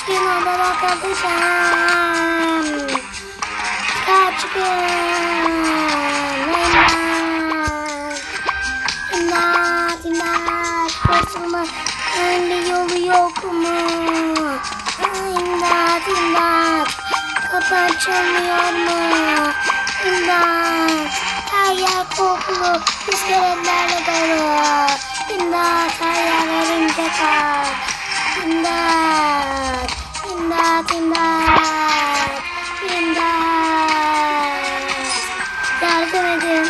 Kaç gün odada kalacağım? Kaç gün? İmdat. İmdat, imdat. Kurtulma bir yolu yok mu? İmdat, imdat. Kapı açılmıyor mu? İmdat. Her yer kokulu, iskeletlerle dolu. İmdat, her yer örümcek ağ. İmdat, imdat, imdat. İmdat. Yardım edin.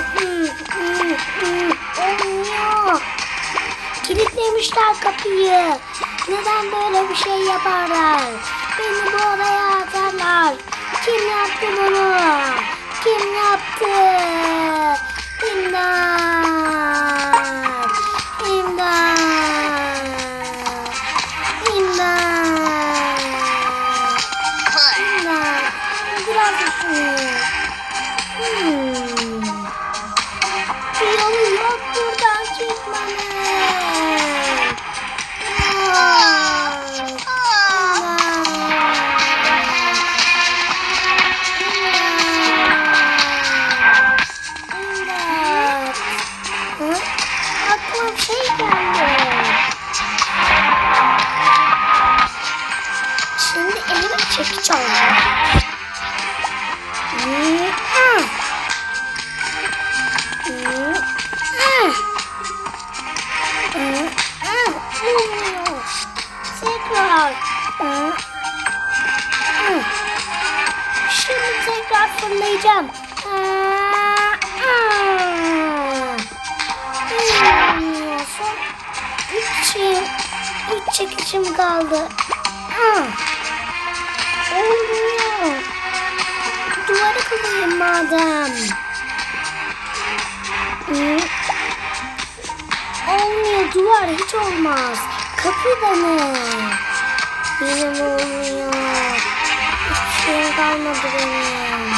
Olmuyor. Kilitlemişler kapıyı. Neden böyle bir şey yaparlar? Beni bu odaya atarlar. Kim yaptı bunu? Kim yaptı? İmdat! Çekişim kaldı. Olmuyor. Duvarı kırayım madem. Olmuyor duvar hiç olmaz. Kapı da ne? Yine olmuyor? Hiçbir şeyim kalmadı benim.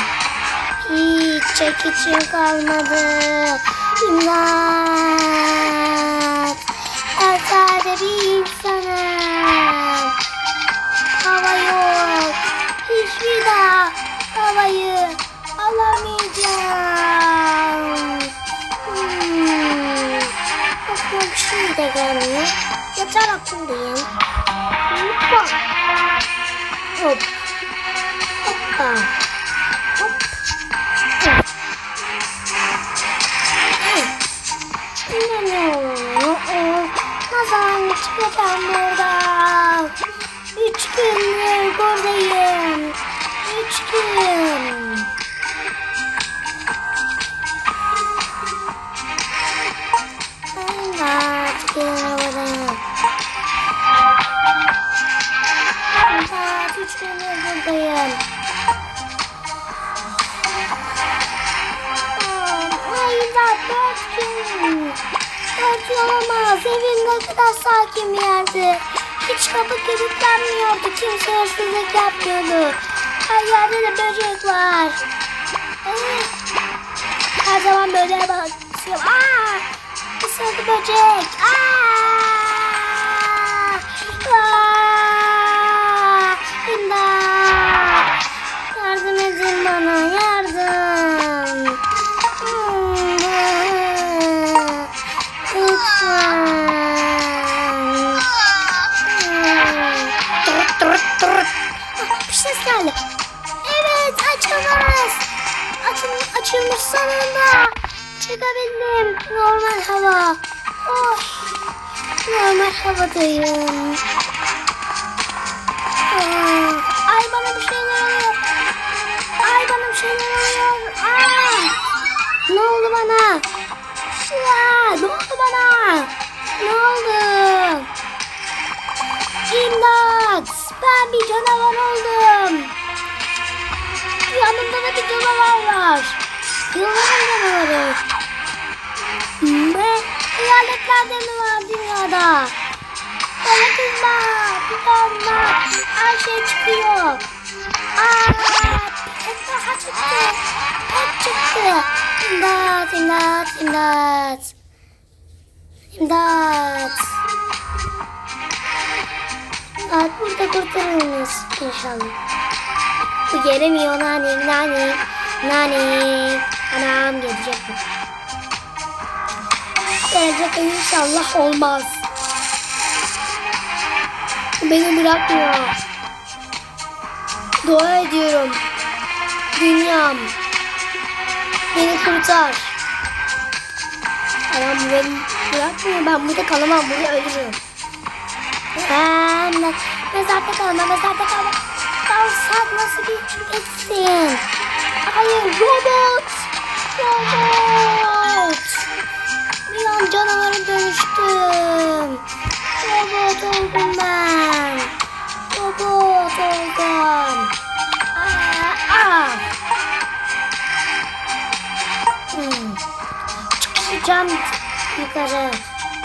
Hiç çekicim kalmadı. İmdat. Sadece bir insanım. Havayı alamayacağım. Hmm. Aklıma bir şey de gelmiyor. Yeter aklımdayım. Hoppa. Hop. Hoppa. Hop. Zaman çıkacağım buradan? Üç gündür buradayım. Gün. Evet, gelin arabadan. Evet, üç gündür buradayım. Hayır, dört gün. Dört gün olamaz. Evim ne kadar sakin bir yerdi. Hiç kapı kilitlenmiyordu. Kimse hırsızlık yapmıyordu. Her yerde de böcek var. Her zaman böceğe bakıyorum. Aa! Isırdı böcek. Aa! Normal hava. Oh. Normal havadayım. Ah, Ay bana bir şeyler oluyor. Ay bana bir şeyler oluyor. Aa. Ne oldu bana? Ya, ne oldu bana? Ne oldu? İmdat! Ben bir canavar oldum. Yanımda da bir canavar var. Yılan Hayaletler de mi var dünyada? Bana kızma, bir damla, her şey çıkıyor. Aa, pet daha çıktı. Pet çıktı. İmdat, imdat, imdat. İmdat. İmdat burada kurtarılmış inşallah. Bu gelemiyor nani nani nani. Anam gelecek mi? Gelecek inşallah olmaz. Beni bırakmıyor. Dua ediyorum. Dünyam. Beni kurtar. Anam bu beni bırakmıyor. Ben burada kalamam. Burada ölürüm. Ben mezarda kalma. Mezarda kalma. Kalsak nasıl geçeceksin? Hayır robot. Robot. Bir an canavara dönüştüm. Robot oldum ben. Robot oldum. Aa, aa. Hmm. Çıkacağım yukarı.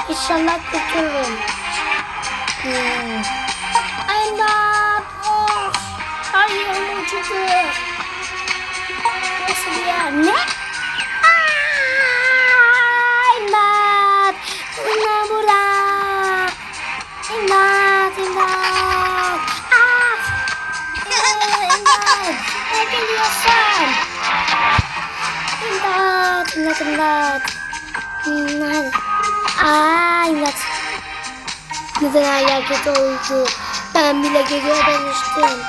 İnşallah kurtulurum. Hmm. İmdat. Oh. Hayır uçucu. Nasıl yer? Ne? Geliyorsun? İmdat. İmdat. İmdat. İmdat. Aa, imdat. Neden yer kötü oldu? Ben bile dönüştüm.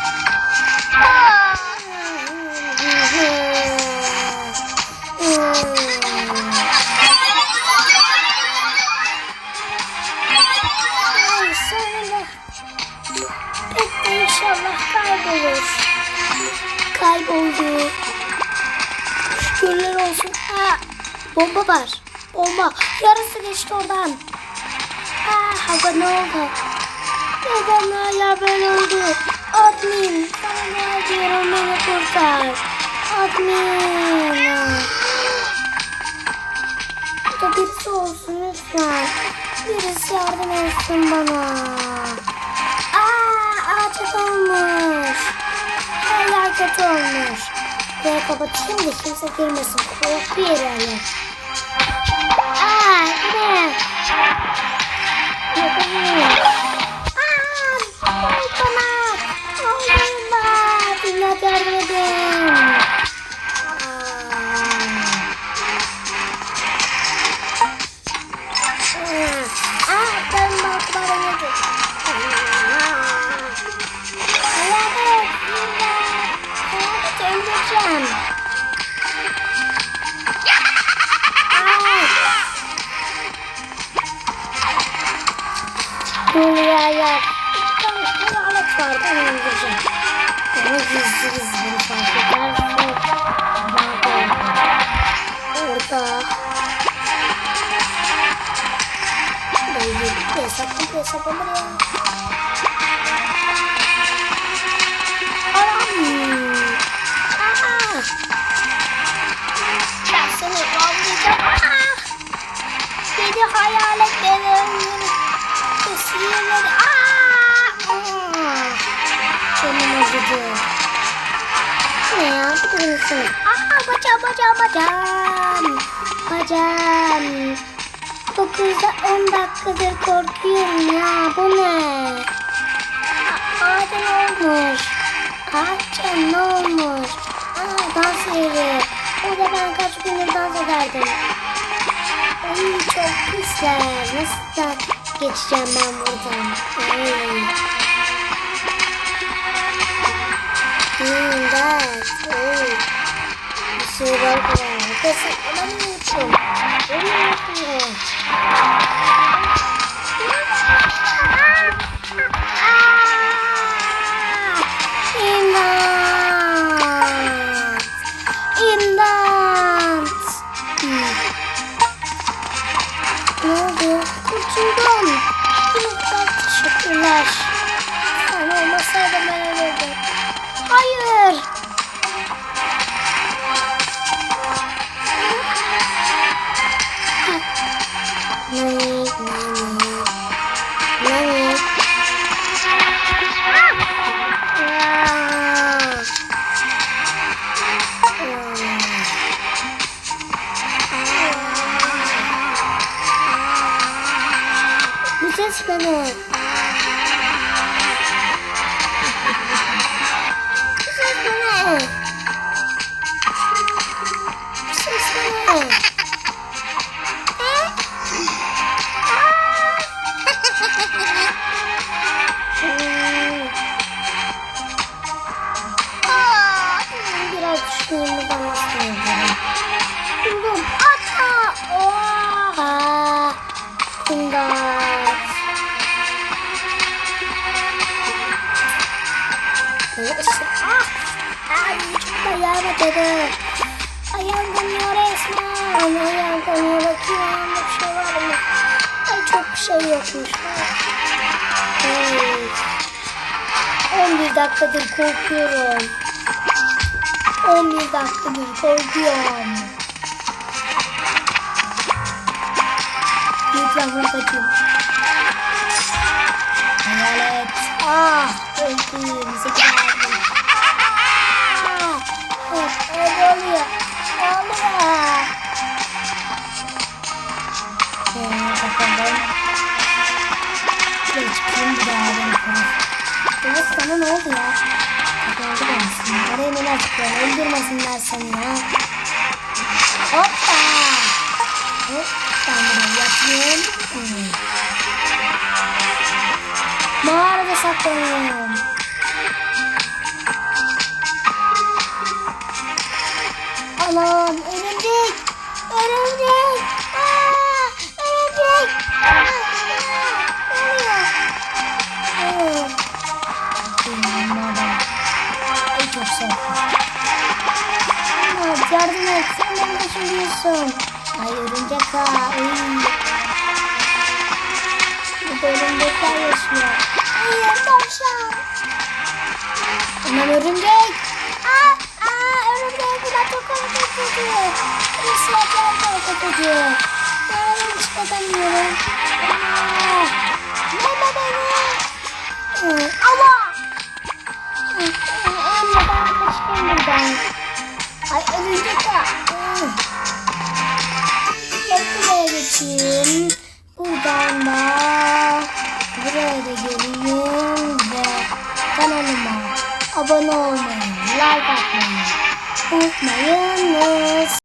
Ay, sonunda pek de inşallah kaybolur. Kayboldu. Şükürler olsun. Ha, bomba var. Bomba. Yarısı geçti oradan. Ha, hava ne oldu? Neden hala böyle oldu? Admin, sana ne diyorum beni kurtar. Admin. Burada birisi olsun lütfen. Birisi yardım etsin bana. Aa, ağaç olmuş. Yer kötü olmuş. Buraya kapatayım da kimse girmesin. Yeri yani. Aa, ne? Yapamıyorum. Hayalet vardı onu öldüreceğim. Ama gizli gizli bunu fark ederse. Orada. Böyle bir hesap bir hesap olur ya. Aram. Bir de misin? Aa bacağım bacağım bacağım. Bacağım. 9'da 10 dakikadır korkuyorum ya. Bu ne? Ağaca ne olmuş? Ağaca ne olmuş? Aa dans yeri. Orada ben kaç gündür dans ederdim. Ay çok pisler. Nasıl da geçeceğim ben buradan? Ay. Hmm, evet. Şey var burada. Kesin alamıyorsun. Alamıyorsun. İmdat. Nani, Ay da yaramadı. Ayağım kanıyor resmen. Ayağım kanıyor. Bakıyorum bir şey var mı? Ay çok bir şey yokmuş. Hey. 11 dakikadır korkuyorum. 11 dakikadır korkuyorum. Lütfen kaçayım. Hayalet. Ah öldüm. Zekalım. Ah. Ah, Ne oluyor? Ne oluyor? Ee, bakalım. Şuraya çıkayım bir daha beni sana ne oldu ya? Oldu demişsin. Oraya neler çıkıyor? Öldürmesinler seni ya. Hoppa. Hop. Ben buraya yatayım. Hmm. Saklanıyorum. Anam örümcek. Örümcek. Aa, örümcek. Aa. Bilmiyorum. Ay çok. Aa, yardım et. Sen beni düşünüyorsun. Ay örümcek ha. Ay. Bu da örümcekler yaşıyor. Hayır tavşan. Anam örümcek. Aa, aa örümcek bu da çok korkutucu. Birisi yapar korkutucu. Nereden çıkartamıyorum. Aa, abone olmayı, like atmayı unutmayınız.